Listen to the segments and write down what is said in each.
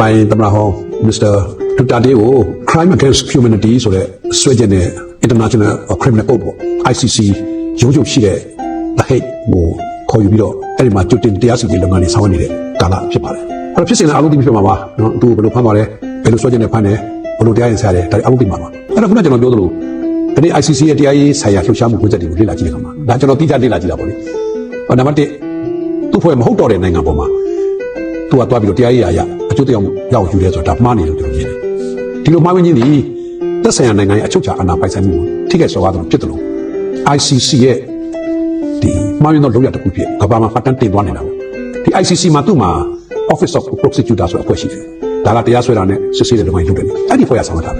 ပိုင်သမရဟောင်းမစ္စတာဒူတာတေကို crime against humanity ဆိုတဲ့ဆွဲချက်နဲ့ international criminal court ပေါ့ ICC ရုံးချုပ်ရှိတဲ့ The Hague ကိုခေါ်ယူပြီးတော့အဲ့ဒီမှာจุดတင်တရားစီရင်လုပ်ငန်းတွေဆောင်ရွက်နေတဲ့ကာလဖြစ်ပါတယ်အဲ့တော့ဖြစ်စဉ်လည်းအလုံးသိဖြစ်မှာပါနော်သူဘယ်လိုဖမ်းသွားလဲဘယ်လိုဆွဲချက်နဲ့ဖမ်းတယ်ဘယ်လိုတရားရင်ဆရာတယ်ဒါအလုံးသိမှာပါအဲ့တော့ခုနကကျွန်တော်ပြောသလိုဒီနေ့ ICC ရဲ့တရားရေးဆိုင်ရာလှုပ်ရှားမှု project တွေကိုလေ့လာကြည့်တဲ့အခါမှာဒါကျွန်တော်တိကျလေ့လာကြည့်တာပေါ့လေဟောနံပါတ်1သူ့ဖွဲ့မဟုတ်တော့တဲ့နိုင်ငံပေါ်မှာသူကသွားပြီးတော့တရားရေးရာရအ ကျိုးတရားမှုရအောင်ယူရဲဆိုတာဒါမှားနေလို့ကျွန်တော်မြင်တယ်ဒီလိုမှားဝင်ခြင်းဒီသက်ဆိုင်ရာနိုင်ငံရဲ့အချုပ်အခြာအာဏာပိုင်ဆိုင်မှုကိုထိခိုက်စော်ကားတယ်ဖြစ်တယ်လို့ ICC ရဲ့ဒီမှားဝင်သောလုပ်ရတစ်ခုဖြစ်ကမ္ဘာမှာဖတ်တမ်းတင်သွားနေတာပေါ့ဒီ ICC မှာသူ့မှာ Office of Prosecutor ဆိုတဲ့အဖွဲ့ရှိတယ်ဒါကတရားစွဲတာနဲ့စစ်ဆေးတဲ့လုပ်ငန်းလုပ်တယ်အဲ့ဒီဖွဲ့ရဆောင်တာ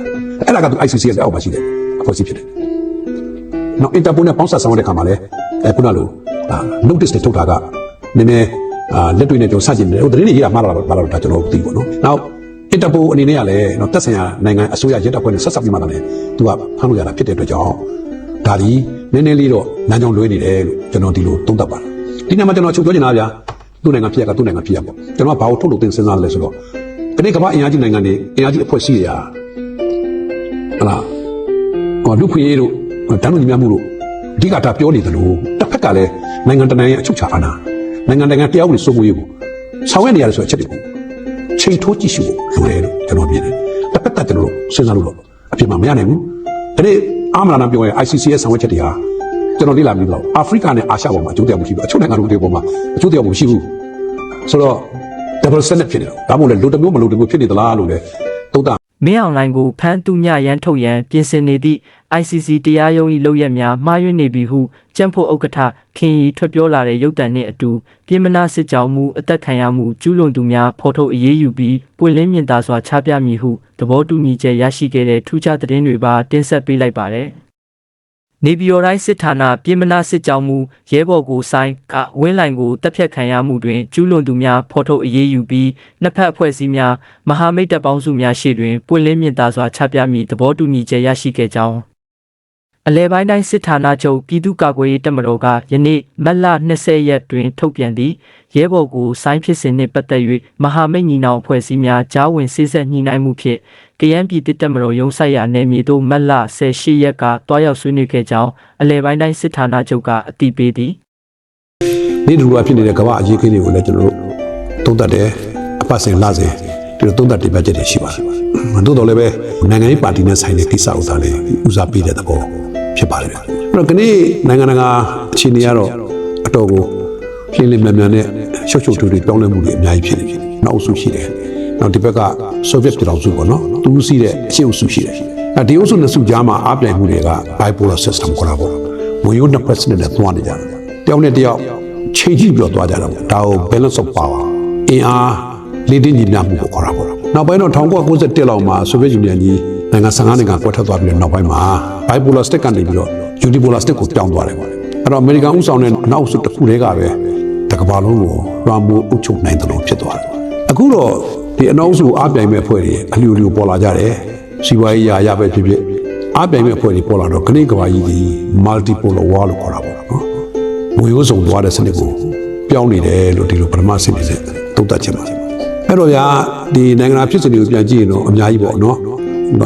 အဲ့ဒါကသူ ICC ရဲ့လက်အောက်မှာရှိတယ်အဖွဲ့အစည်းဖြစ်တယ်နောက် Interpol နဲ့ပေါင်းစပ်ဆောင်တဲ့ခါမှာလည်းအဲခုနလိုအာ notice တွေထုတ်တာကနည်းနည်း အာလက်တွေ့နဲ့ကျွန်တော်စကြည့်နေတယ်ဟိုသတင်းတွေရေးတာမှားလာတော့မှားလာတော့ဒါကျွန်တော်သိပေါ့နော်နောက် Interpol အနေနဲ့ကလည်းနော်တက်ဆိုင်ရာနိုင်ငံအစိုးရရဲတပ်ဖွဲ့နဲ့ဆက်ဆက်ပြီးမှလည်းသူကဖမ်းလို့ရတာဖြစ်တဲ့အတွက်ကြောင့်ဒါဒီနည်းနည်းလေးတော့လမ်းကြောင်းလွဲနေတယ်လို့ကျွန်တော်ဒီလိုသုံးသပ်ပါတယ်ဒီနေ့မှာကျွန်တော်ချုပ်ပြောချင်တာဗျာသူ့နိုင်ငံဖြစ်ရကသူ့နိုင်ငံဖြစ်ရပေါ့ကျွန်တော်ကဘာလို့ထုတ်လို့တင်စဉ်းစားလဲဆိုတော့ဒီနေ့ကမ္ဘာအင်အားကြီးနိုင်ငံတွေအင်အားကြီးအဖွဲ့အစည်းတွေဟာဟလာဟောလူခွေရေးတို့တန်းလူညီမျှမှုတို့အဓိကဒါပြောနေတယ်လို့တစ်ဖက်ကလည်းနိုင်ငံတကာရဲ့အချုပ်ချာအာဏာ နိုင်ငံတကာတရားဥပဒေစိုးမိုးရေးကိုဆောင်ရွက်နေရတယ်ဆိုတဲ့အချက်တွေကိုချိန်ထိုးကြည့်ရှုဖို့လိုတယ်လို့ကျွန်တော်မြင်တယ်။တစ်ဖက်ကကျွန်တော်တို့စဉ်းစားလို့တော့အပြစ်မှမရနိုင်ဘူး။ဒါနဲ့အာမလာနာပြောရင် ICC ရဲ့ဆောင်ရွက်ချက်တွေဟာကျွန်တော်လေ့လာပြီးတော့အာဖရိကနဲ့အာရှပေါ်မှာအကျိုးတရားမှုရှိဘူး။အချို့နိုင်ငံတွေပေါ်မှာအကျိုးတရားမှုရှိဘူး။ဆိုတော့ double standard ဖြစ်နေတော့ဒါမှမဟုတ်လေလိုတစ်မျိုးမလိုတစ်မျိုးဖြစ်နေသလားလို့လေသုံးတာမင်းအောင်လိုင်းကိုဖမ်းသူညရန်ထုတ်ရန်ပြင်ဆင်နေသည့် ICC တရားရုံး၏လုပ်ရက်များမှားယွင်းနေပြီဟုကြံ့ဖို့ဥက္ကဋ္ဌခင်ရီထွက်ပြောလာတဲ့ရုပ်တံနှင့်အတူပြည်မနာစစ်ကြောင်းမှုအသက်ခံရမှုကျူးလွန်သူများဖော်ထုတ်အရေးယူပြီးပွင့်လင်းမြင်သာစွာချပြမည်ဟုသဘောတူညီချက်ရရှိခဲ့တဲ့ထူးခြားသတင်းတွေပါတင်ဆက်ပေးလိုက်ပါတယ်။နေပြည်တော်တိုင်းစစ်ဌာနပြည်မနာစစ်ကြောင်းမှုရဲဘော်ကိုဆိုင်ကဝင်းလိုင်ကိုတပ်ဖြတ်ခံရမှုတွင်ကျူးလွန်သူများဖော်ထုတ်အရေးယူပြီးနှစ်ဖက်အဖွဲ့အစည်းများမဟာမိတ်တပ်ပေါင်းစုများရှေ့တွင်ပွင့်လင်းမြင်သာစွာချပြမည့်သဘောတူညီချက်ရရှိခဲ့ကြောင်း အလဲပိုင်းတိုင်းစစ်ဌာနချုပ်ပြည်သူ့ကာကွယ်ရေးတပ်မတော်ကယနေ့မတ်လ20ရက်တွင် ထုတ်ပြန်သည့်ရဲဘော်ကိုစိုင်းဖြစ်စဉ်နှင့်ပတ်သက်၍မဟာမိတ်ညီနောင်အဖွဲ့အစည်းများကြားဝင်စစ်ဆက်ညှိနှိုင်းမှုဖြင့်ကရန်ပြည်တစ်တပ်မတော်ရုံးဆိုင်ရာနယ်မြေသို့မတ်လ18ရက်ကတွားရောက်ဆွေးနွေးခဲ့ကြောင်းအလဲပိုင်းတိုင်းစစ်ဌာနချုပ်ကအတည်ပြုသည်နေ့တူကဖြစ်နေတဲ့ကမ္ဘာအရေးခင်းတွေကိုလည်းကျွန်တော်တို့သုံးသပ်တယ်အပတ်စဉ်လစဉ်ဒီလိုသုံးသပ်တင်ပြချက်တွေရှိပါတယ်။သို့တော်လည်းပဲနိုင်ငံရေးပါတီနဲ့ဆိုင်တဲ့ကိစ္စဥစ္စာလေးဦးစားပေးတဲ့သဘော ဖြစ်ပါတယ်ဗျ။အဲ့တော့ဒီနေ့နိုင်ငံတကာအခြေအနေကတော့အတော်ကိုလင်းလင်းမြန်မြန်နဲ့ရှုပ်ရှုပ်ထွေးထွေးပြောင်းလဲမှုတွေအများကြီးဖြစ်နေပြီ။နောက်အစုရှိတယ်။နောက်ဒီဘက်ကဆိုဗီယက်ပြည်တော်စုပေါ့နော်။သူစီးတဲ့အရှေ့အစုရှိတယ်။အဲဒီအုပ်စုနှစ်စုကြားမှာအားပြိုင်မှုတွေက bipolar system ခေါ်တာပေါ့။ဝင်ရုံးနှစ်ဖက်စနစ်နဲ့သွားနေကြတယ်။တယောက်နဲ့တယောက်ချိန်ကြည့်ပြီးတော့သွားကြတာပေါ့ဒါကို balance of power အင်အားလေးတင်းညီမျှမှုကိုခေါ်တာပေါ့နောက်ပိုင်းတော့1991လောက်မှာဆိုဗီယက်ယူနီယံကြီး နိုင်ငံ15နိုင်ငံကွဲထွက်သွားပြီးတော့နောက်ပိုင်းမှာ bipolar stick ကနေပြီးတော့ unipolar stick ကိုပြောင်းသွားတယ်ပေါ့အဲ့တော့အမေရိကန်ဥဆောင်တဲ့နောက်စုတစ်ခုတည်းကပဲတကမ္ဘာလုံးကိုလွှမ်းမိုးအုပ်ချုပ်နိုင်တယ်လို့ဖြစ်သွားတယ်အခုတော့ဒီအနောက်စုအားပြိုင်မဲ့အဖွဲ့တွေအလျူလျူပေါ်လာကြတယ်စီးပွားရေးရာရပဲဖြစ်ဖြစ်အားပြိုင်မဲ့အဖွဲ့တွေပေါ်လာတော့ခဏကမ္ဘာကြီးဒီ multipolar war လို့ခေါ်တာပေါ့နော်ငွေရိုးစုံသွားတဲ့စနစ်ကိုပြောင်းနေတယ်လို့ဒီလိုပထမဆင့်နေတဲ့တုံ့တက်ချက်ပါအဲ့တော့ဗျာဒီနိုင်ငံဖြစ်စဉ်တွေကိုပြန်ကြည့်ရင်တော့အများကြီးပေါ့နော်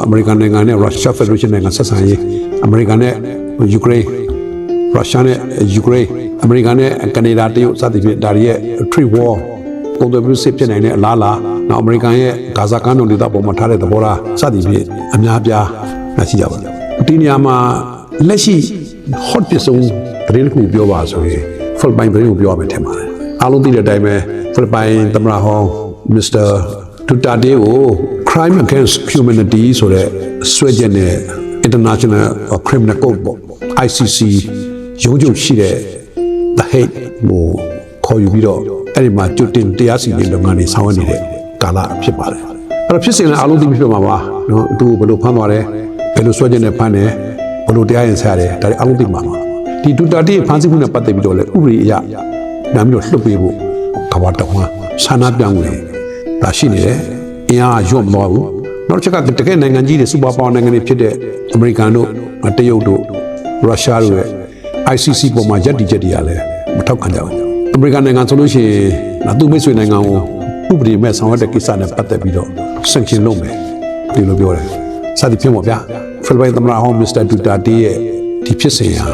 အမေရိကန်နိုင်ငံနဲ့ရုရှားဖက်ဒရေးရှင်းနိုင်ငံဆက်ဆံရေးအမေရိကန်နဲ့ယူကရိန်းရုရှားနဲ့ယူကရိန်းအမေရိကန်နဲ့ကနေဒါတရုတ်စသဖြင့်ဒါတွေရဲ့ trade war ပုံသွယ်ပြီးစစ်ဖြစ်နိုင်တဲ့အလားအလာနောက်အမေရိကန်ရဲ့ဂါဇာကမ်းမြောင်ဒေသပေါ်မှာထားတဲ့သဘောထားစသဖြင့်အများပြားရှိကြပါဘူးဒီနေရာမှာလက်ရှိ hot ပစ်ဆုံးသတင်းတစ်ခုပြောပါဆိုရင်ဖိလစ်ပိုင်သတင်းကိုပြောရမယ်ထင်ပါတယ်အားလုံးသိတဲ့အတိုင်းပဲဖိလစ်ပိုင်သမ္မတဟောင်းမစ္စတာဒူတာတေကို crime against humanity ဆိုတဲ့ဆွဲချက်နဲ့ international criminal court ပေါ့ ICC ရုံးချုပ်ရှိတဲ့ The Hague ကိုခေါ်ယူပြီးတော့အဲ့ဒီမှာจุดတင်တရားစီရင်လုပ်ငန်းတွေဆောင်ရွက်နေတဲ့ကာလဖြစ်ပါတယ်အဲ့တော့ဖြစ်စဉ်လည်းအားလုံးသိပြီးပြမှာပါနော်သူဘယ်လိုဖမ်းသွားတယ်ဘယ်လိုဆွဲချက်နဲ့ဖမ်းတယ်ဘယ်လိုတရားရင်ဆက်ရတယ်ဒါတွေအားလုံးသိမှာပါဒီဒူတာတီဖမ်းဆီးမှုနဲ့ပတ်သက်ပြီးတော့လည်းဥပဒေအရနာပြီးတော့လှုပ်ပေးဖို့ကဘာတော်မှာဆန္ဒပြမှုတွေဒါရှိနေတယ် အင်အားရွတ်မသွားဘူးနောက်တစ်ချက်ကတကယ်နိုင်ငံကြီးတွေစူပါပါနိုင်ငံတွေဖြစ်တဲ့အမေရိကန်တို့တရုတ်တို့ရုရှားတို့ရဲ့ ICC ပေါ်မှာယက်တီချက်တွေကလည်းမထောက်ခံကြဘူးအမေရိကန်နိုင်ငံဆိုလို့ရှိရင်သူ့မိတ်ဆွေနိုင်ငံကိုပဥပဒေမဲ့ဆောင်ရွက်တဲ့ကိစ္စနဲ့ပတ်သက်ပြီးတော့ sanction လုပ်မယ်ဒီလိုပြောတယ်စသည်ဖြင့်ပေါ့ဗျာဖိလစ်ပိုင်သမ္မတဟောင်းမစ္စတာဒူတာတီရဲ့ဒီဖြစ်စဉ်ဟာ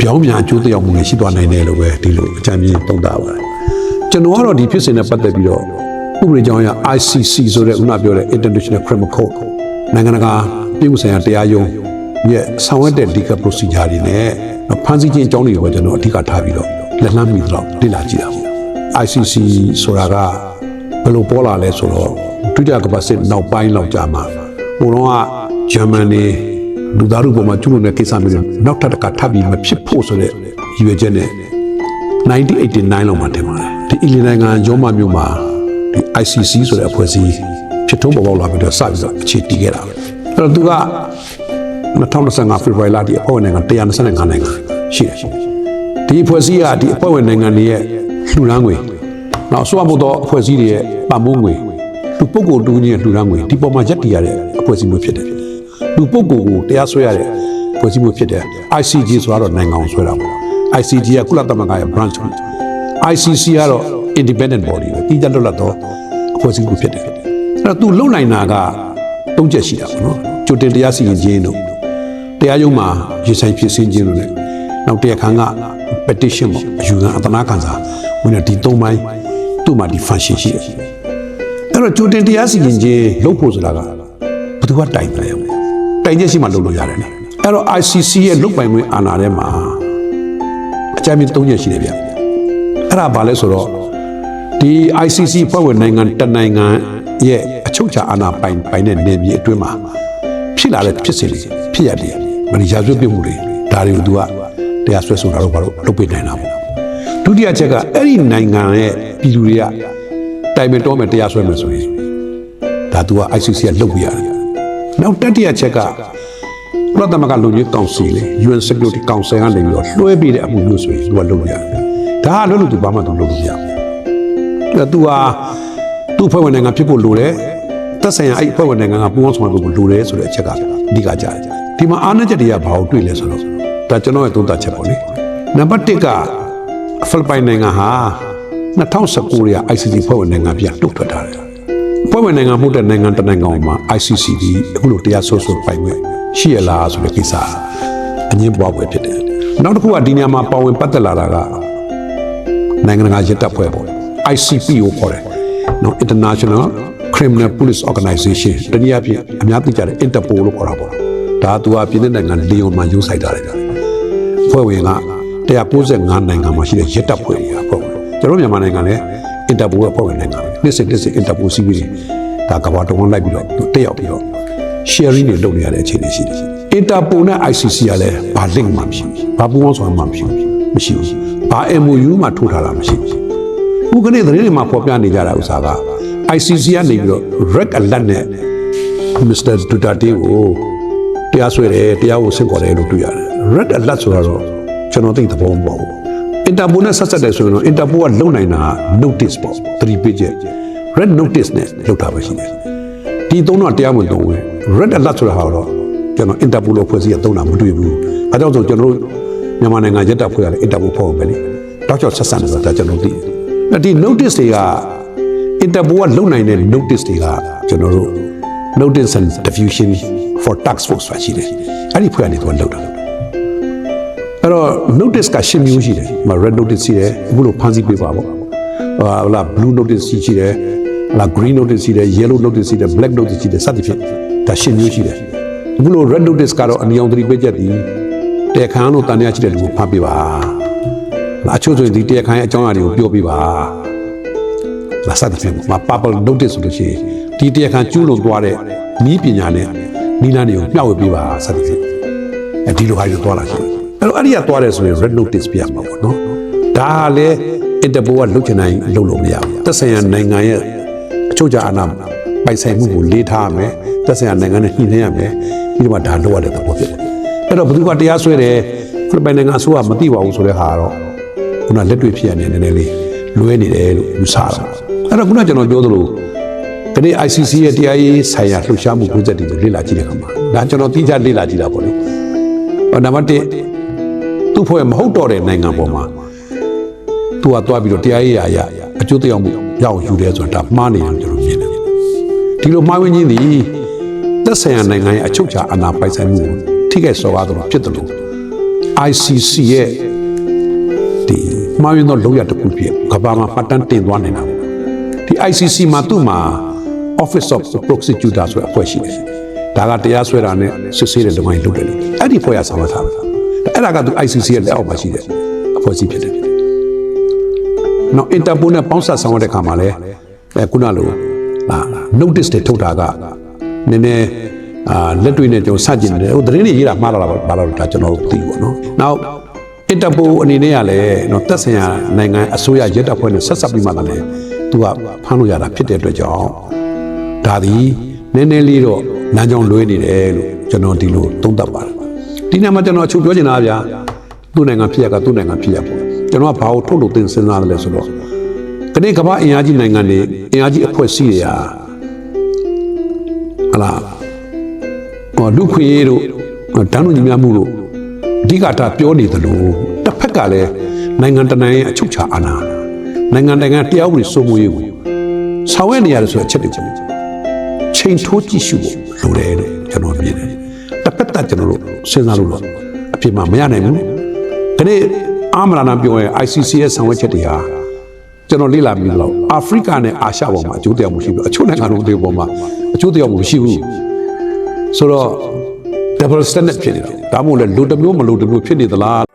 ပြောင်းပြန်အကျိုးသက်ရောက်မှုတွေရှိသွားနိုင်တယ်လို့ပဲဒီလိုအကြံဉာဏ်သုံးသပ်ပါတယ်ကျွန်တော်ကတော့ဒီဖြစ်စဉ်နဲ့ပတ်သက်ပြီးတော့ ဥပဒေကြောင်းအရ ICC ဆိုတဲ့ဥနာပြောတဲ့ International Criminal Court နိုင်ငံတကာပြည်မှုဆိုင်ရာတရားရုံးရဲ့ဆောင်ရွက်တဲ့ legal procedure တွေနဲ့နောက်ဖန်ဆီးခြင်းအကြောင်းတွေကိုကျွန်တော်အဓိကထားပြီးတော့လက်လှမ်းမိတော့လေ့လာကြည့်တာပေါ့ ICC ဆိုတာကဘယ်လိုပေါ်လာလဲဆိုတော့ဒုတိယကမ္ဘာစစ်နောက်ပိုင်းလောက်ကြာမှာဟိုတော့ကဂျာမန်နေလူသားတို့ပေါ်မှာကျူးလွန်တဲ့ကိစ္စမျိုးတွေနောက်ထပ်တစ်ခါထပ်ပြီးမဖြစ်ဖို့ဆိုတဲ့ရည်ရွယ်ချက်နဲ့1989လောက်မှာတင်ပါတယ်ဒီအီလီနိုင်ငံဂျောမမျိုးမှာဒီ ICC ဆိုတဲ့အဖွဲ့အစည်းဖြစ်ထုံးပေါ်ပေါက်လာပြီးတော့စပြီးတော့အခြေတည်ခဲ့တာပဲအဲ့တော့သူက2025ဖေဖော်ဝါရီလဒီအဖွဲ့ဝင်နိုင်ငံ125နိုင်ငံရှိတယ်ဒီအဖွဲ့အစည်းကဒီအဖွဲ့ဝင်နိုင်ငံတွေရဲ့လှူဒန်းငွေနောက်ဆွာဖို့တော့အဖွဲ့အစည်းတွေရဲ့ပတ်မိုးငွေလူပုဂ္ဂိုလ်တူကြီးရဲ့လှူဒန်းငွေဒီပေါ်မှာရက်တည်ရတဲ့အဖွဲ့အစည်းမျိုးဖြစ်တယ်လူပုဂ္ဂိုလ်ကိုတရားစွဲရတဲ့အဖွဲ့အစည်းမျိုးဖြစ်တယ် ICJ ဆိုတော့နိုင်ငံအောင်ဆွဲတာပေါ့ ICJ ကကုလသမဂ္ဂရဲ့ branch ပဲ ICC ကတော့ independent body ပဲတည်ကြလွတ်လပ်သော အဖွဲ့အစည်းတစ်ခုဖြစ်တယ်အဲ့တော့သူလုံနိုင်တာကသုံးချက်ရှိတာပေါ့နော်ကြိုတင်တရားစီရင်ခြင်းတို့တရားရုံးမှာရေးဆိုင်ဖြစ်စင်းခြင်းတို့ ਨੇ နောက်တရားခံက petition ပေါ့အယူခံအတနာခံစာဝင်တဲ့ဒီသုံးပိုင်းသူ့မှာဒီ function ရှိတယ်အဲ့တော့ကြိုတင်တရားစီရင်ခြင်းလုပ်ဖို့ဆိုတာကဘယ်သူကတိုင်တယ်လဲတိုင်ချက်ရှိမှလုပ်လို့ရတယ်လေအဲ့တော့ ICC ရဲ့လုပ်ပိုင်ခွင့်အာဏာထဲမှာအကြမ်းမြင့်သုံးချက်ရှိတယ်ဗျအဲ့ဒါဘာလဲဆိုတော့ ဒီ ICC ဖွဲ့ဝင်နိုင်ငံတစ်နိုင်ငံရဲ့အချုပ်အခြာအာဏာပိုင်ပိုင်တဲ့နယ်မြေအတွင်းမှာဖြစ်လာတဲ့ဖြစ်စဉ်တွေဖြစ်ရတယ်မရိယာစွဲပြမှုတွေဒါတွေကိုသူကတရားစွဲဆိုတာတော့ဘာလို့လုပ်ပေးနိုင်တာပေါ့ဒုတိယချက်ကအဲ့ဒီနိုင်ငံရဲ့ပြည်သူတွေကတိုင်ပင်တော်မယ်တရားစွဲမယ်ဆိုရင်ဒါသူက ICC ကလုပ်ပြရတယ်နောက်တတိယချက်ကကုလသမဂ္ဂလူကြီးကောင်စီလေ UN Security Council ကနေပြီးတော့လွှဲပေးတဲ့အမှုမျိုးဆိုရင်သူကလုပ်လို့ရတယ်ဒါကလွတ်လို့သူဘာမှသူလုပ်လို့မရဘူးအဲ့ တော့သူဟာသူ့ဖွဲ့ဝင်နိုင်ငံဖြစ်ဖို့လိုတယ်သက်ဆိုင်ရာအဲ့ဖွဲ့ဝင်နိုင်ငံကပူးပေါင်းဆောင်ရွက်ဖို့လိုတယ်ဆိုတဲ့အချက်ကအဓိကကြားတယ်ဒီမှာအားနည်းချက်တွေကဘာကိုတွေ့လဲဆိုတော့ဒါကျွန်တော်ရဲ့သုံးသပ်ချက်ပေါ့လေနံပါတ်1ကဖိလစ်ပိုင်နိုင်ငံဟာ2019ရဲ့ ICC ဖွဲ့ဝင်နိုင်ငံပြန်တုတ်ထွက်ထားတယ်ဖွဲ့ဝင်နိုင်ငံမှုတဲ့နိုင်ငံတစ်နိုင်ငံမှာ ICC ဒီအခုလိုတရားစွဲဆိုပိုင်ခွင့်ရှိရလားဆိုတဲ့ကိစ္စအငင်းပွားပွဲဖြစ်တယ်နောက်တစ်ခုကဒီနေရာမှာပါဝင်ပတ်သက်လာတာကနိုင်ငံတကာရစ်တပ်ဖွဲ့ပေါ့ ICP ကိုခေါ်တယ်နော် International Criminal Police Organization တနည်းအားဖြင့်အများသိကြတဲ့ Interpol လို့ခေါ်တာပေါ့ဒါကသူကပြည်내နိုင်ငံလီယွန်မှာယူဆိုင်ထားတယ်ဖွဲ့ဝင်က195နိုင်ငံမှာရှိတဲ့ရစ်တပ်ဖွဲ့တွေကပေါ့ကျွန်တော်မြန်မာနိုင်ငံလည်း Interpol ကဖွဲ့ဝင်နိုင်ငံပဲနှစ်စဉ်နှစ်စဉ် Interpol စီးပြီးဒါကဘာတုံးလိုက်ပြီးတော့သူတက်ရောက်ပြီးတော့ sharing တွေလုပ်နေရတဲ့အခြေအနေရှိတယ် Interpol နဲ့ ICC ကလည်းဘာ link မှမရှိဘူးဘာပူးပေါင်းဆောင်မှမရှိဘူးမရှိဘူးဘာ MOU မှထိုးထားတာမရှိဘူး ခုကနေ့သတင်းတွေမှာဖော်ပြနေကြတာဥစ္စာက ICC ကနေပြီးတော့ red alert နဲ့ Mr. Duterte ကိုတရားစွဲတယ်တရားကိုဆင့်ခေါ်တယ်လို့တွေ့ရတယ် red alert ဆိုတော့ကျွန်တော်သိတဲ့သဘောမပေါ့ဘူး Interpol နဲ့ဆက်ဆက်တယ်ဆိုရင်တော့ Interpol ကလုံနိုင်တာ notice ပေါ့3 page red notice နဲ့လောက်တာပဲရှိတယ်ဒီသုံးတော့တရားမဝင်သုံးဘူး red alert ဆိုတာဟာတော့ကျွန်တော် Interpol လို့ဖွဲ့စည်းရသုံးတာမတွေ့ဘူးအဲကြောင့်ဆိုကျွန်တော်တို့မြန်မာနိုင်ငံရက်တပ်ဖွဲ့ရတယ် Interpol ဖွဲ့အောင်ပဲလေတောက်ချောက်ဆက်ဆက်နေဆိုတာကျွန်တော်သိတယ်အဲ့ ဒီ notice တွေက Interpol ကလုံနိုင်တဲ့ notice တွေကကျွန်တော်တို့ notice and diffusion for tax force ဆိုတာရှိတယ်အဲ့ဒီဖွဲ့ကနေတော့လောက်တာအဲ့တော့ notice ကရှင်းမျိုးရှိတယ်ဟို red notice ရှိတယ်အခုလိုဖန်ဆီးပေးပါပေါ့ဟာလာ blue notice ရှိရှိတယ်ဟာလာ green notice ရှိတယ် yellow notice ရှိတယ် black notice ရှိတယ်စသဖြင့်ဒါရှင်းမျိုးရှိတယ်အခုလို red notice ကတော့အနည်းအောင်သတိပေးချက်ဒီတရားခံလို့တန်ရရှိတဲ့လူကိုဖတ်ပေးပါ အချို့ဆိုရင်ဒီတရားခံရဲ့အကြောင်းအရာတွေကိုပြောပြပါလာစသဖြင့်မ purple notice ဆိုလို့ရှိရင်ဒီတရားခံကျူးလွန်သွားတဲ့နီးပညာနဲ့နီးလန်းတွေကိုမျှဝေပေးပါစသဖြင့်အဲဒီလိုဟာတွေသွားလာရှိတယ်အဲ့တော့အဲ့ဒီကသွားတယ်ဆိုရင် red notice ပြရမှာပေါ့နော်ဒါကလည်း Interpol ကလုတ်ချင်တိုင်းလုတ်လို့မရဘူးသက်ဆိုင်ရာနိုင်ငံရဲ့အချုပ်အခြာအာဏာပိုင်ဆိုင်မှုကိုလေးထားရမယ်သက်ဆိုင်ရာနိုင်ငံနဲ့ညှိနှိုင်းရမယ်ပြီးတော့မှဒါလုပ်ရတဲ့သဘောဖြစ်တယ်အဲ့တော့ဘယ်သူကတရားစွဲတယ်ဖိလစ်ပိုင်နိုင်ငံအစိုးရမသိပါဘူးဆိုတဲ့ဟာတော့ ခုနလက်တွေ့ဖြစ်ရနေတယ်နည်းနည်းလေးလွဲနေတယ်လို့ယူဆတာအဲ့တော့ခုနကျွန်တော်ပြောသလိုဒီနေ့ ICC ရဲ့တရားရေးဆိုင်ရာလှုပ်ရှားမှု project တွေကိုလေ့လာကြည့်တဲ့အခါမှာဒါကျွန်တော်တိကျလေ့လာကြည့်တာပေါ့လေဟောနံပါတ်1သူ့ဖွဲ့မဟုတ်တော့တဲ့နိုင်ငံပေါ်မှာသူကသွားပြီးတော့တရားရေးရာအရအကျိုးသက်ရောက်မှုရောက်ယူတယ်ဆိုတာဒါမှားနေတယ်ကျွန်တော်မြင်တယ်ဒီလိုမှားဝင်ခြင်းသည်သက်ဆိုင်ရာနိုင်ငံရဲ့အချုပ်အခြာအာဏာပိုင်ဆိုင်မှုကိုထိခိုက်စော်ကားသလိုဖြစ်တယ်လို့ ICC ရဲ့ဒီ မှားဝင်သောလောက်ရတစ်ခုဖြစ်ကမ္ဘာမှာမှတ်တမ်းတင်သွားနေတာပေါ့ဒီ ICC မှာသူ့မှာ Office of the Prosecutor ဆိုတဲ့အဖွဲ့ရှိတယ်ဒါကတရားစွဲတာနဲ့စစ်ဆေးတဲ့လုပ်ငန်းလုပ်တယ်လို့အဲ့ဒီဖွဲ့ရဆောင်ရွက်ထားတာအဲ့ဒါကသူ ICC ရဲ့လက်အောက်မှာရှိတဲ့အဖွဲ့အစည်းဖြစ်တယ်နော်အင်တာပိုနဲ့ပေါင်းဆက်ဆောင်ရတဲ့ခါမှာလဲအဲခုနလိုအာ notice တွေထုတ်တာကနည်းနည်းအာလက်တွေ့နဲ့ကျွန်တော်စကြည့်နေတယ်ဟိုသတင်းတွေရေးတာမှားလာတာပါတော့ဒါကျွန်တော်တို့သိပေါ့နော်နောက် အင်တာပိုအနေနဲ့ကလည်းနော်သက်ဆိုင်ရာနိုင်ငံအစိုးရရဲတပ်ဖွဲ့နဲ့ဆက်ဆက်ပြီးမှလည်းသူကဖမ်းလို့ရတာဖြစ်တဲ့အတွက်ကြောင့်ဒါသည်နည်းနည်းလေးတော့လမ်းကြောင်းလွဲနေတယ်လို့ကျွန်တော်ဒီလိုသုံးသပ်ပါတယ်ဒီနေ့မှာကျွန်တော်အချုပ်ပြောချင်တာဗျာသူ့နိုင်ငံဖြစ်ရကသူ့နိုင်ငံဖြစ်ရပေါ့ကျွန်တော်ကဘာကိုထုတ်လို့သင်စဉ်းစားတယ်လဲဆိုတော့ခဏကမ္ဘာအင်အားကြီးနိုင်ငံတွေအင်အားကြီးအဖွဲ့အစည်းတွေဟာဟလာဟောလူခွေရေးတို့တန်းလို့ညီများမှုတို့ အဓိကတာပြောနေသလိုတစ်ဖက်ကလည်းနိုင်ငံတကာရဲ့အချုပ်ချာအာဏာနိုင်ငံတကာတရားဥပဒေစိုးမိုးရေးကိုဆောင်ရွက်နေရတယ်ဆိုတဲ့အချက်တွေကိုချိန်ထိုးကြည့်ရှုဖို့လိုတယ်လို့ကျွန်တော်မြင်တယ်တစ်ဖက်သက်ကျွန်တော်တို့စဉ်းစားလို့တော့အဖြစ်မှမရနိုင်ဘူးခဏအာမရနာပြောရင် ICC ရဲ့ဆောင်ရွက်ချက်တွေဟာကျွန်တော်လေ့လာပြီးတော့အာဖရိကနဲ့အာရှပေါ်မှာအကျိုးတရားမှုရှိပြီးအချို့နိုင်ငံတွေပေါ်မှာအကျိုးတရားမှုမရှိဘူးဆိုတော့ double standard ဖြစ်နေတာဒါမှမဟုတ်လေလူတစ်မျိုးမလူတစ်မျိုးဖြစ်နေသလား